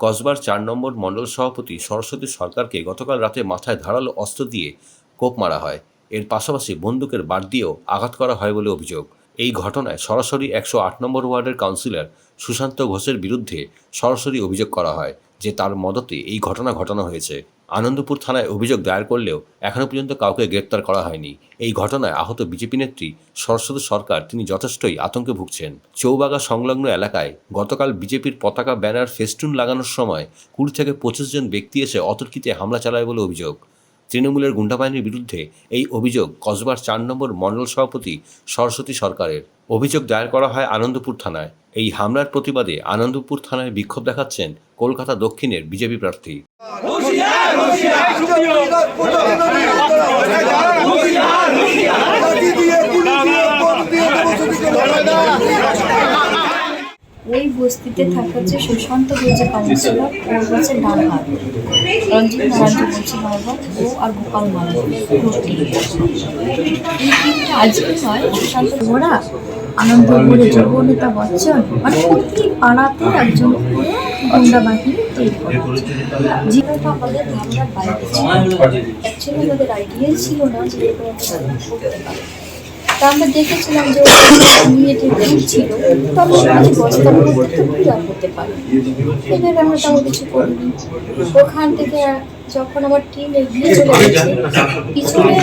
কসবার চার নম্বর মণ্ডল সভাপতি সরস্বতী সরকারকে গতকাল রাতে মাথায় ধারালো অস্ত্র দিয়ে কোপ মারা হয়। এর পাশাপাশি বন্দুকের বার দিয়েও আঘাত করা হয় বলে অভিযোগ। এই ঘটনায় সরাসরি একশো আট নম্বর ওয়ার্ডের কাউন্সিলর সুশান্ত ঘোষের বিরুদ্ধে সরাসরি অভিযোগ করা হয় যে তার মদতে এই ঘটনা ঘটানো হয়েছে। আনন্দপুর থানায় অভিযোগ দায়ের করলেও এখনও পর্যন্ত কাউকে গ্রেপ্তার করা হয়নি। এই ঘটনায় আহত বিজেপি নেত্রী সরস্বতী সরকার তিনি যথেষ্টই আতঙ্কে ভুগছেন। চৌবাগা সংলগ্ন এলাকায় গতকাল বিজেপির পতাকা ব্যানার ফেস্টুন লাগানোর সময় কুড়ি থেকে পঁচিশ জন ব্যক্তি এসে অতর্কিতে হামলা চালায় বলে অভিযোগ। তৃণমূলের গুন্ডা বাহিনীর বিরুদ্ধে এই অভিযোগ কসবার চার নম্বর মণ্ডল সভাপতি সরস্বতী সরকারের। অভিযোগ দায়ের করা হয় আনন্দপুর থানায়। এই হামলার প্রতিবাদে আনন্দপুর থানায় বিক্ষোভ দেখাচ্ছেন কলকাতা দক্ষিণের বিজেপি প্রার্থী। ওই বস্তিতে থাকা যে সুশান্ত বলছে কাউন্সিলর ওর হচ্ছে ডান হাত রঞ্জিত মারান্ডি বলছে বাবা ও আর গোপাল মাল এই তিনটা আজকে নয় সুশান্ত। ওরা আনন্দপুরে যুবনেতা বচ্চন মানে প্রতি পাড়াতে একজন করে গুন্ডা বাহিনী তৈরি যেটা আমাদের ধারণার বাইরে ছিল। অ্যাকচুয়ালি আমাদের আইডিয়াই ছিল না যে এরকম একটা করতে পারে। তা আমরা দেখেছিলাম যে যে ছিল, তবে আজ বস্তার মধ্যে তো কি আর হতে পারে। এবার আমরা তেমন কিছু করিনি। ওখান থেকে যখন আমার টিম এগিয়ে চলে গেছে, পিছনে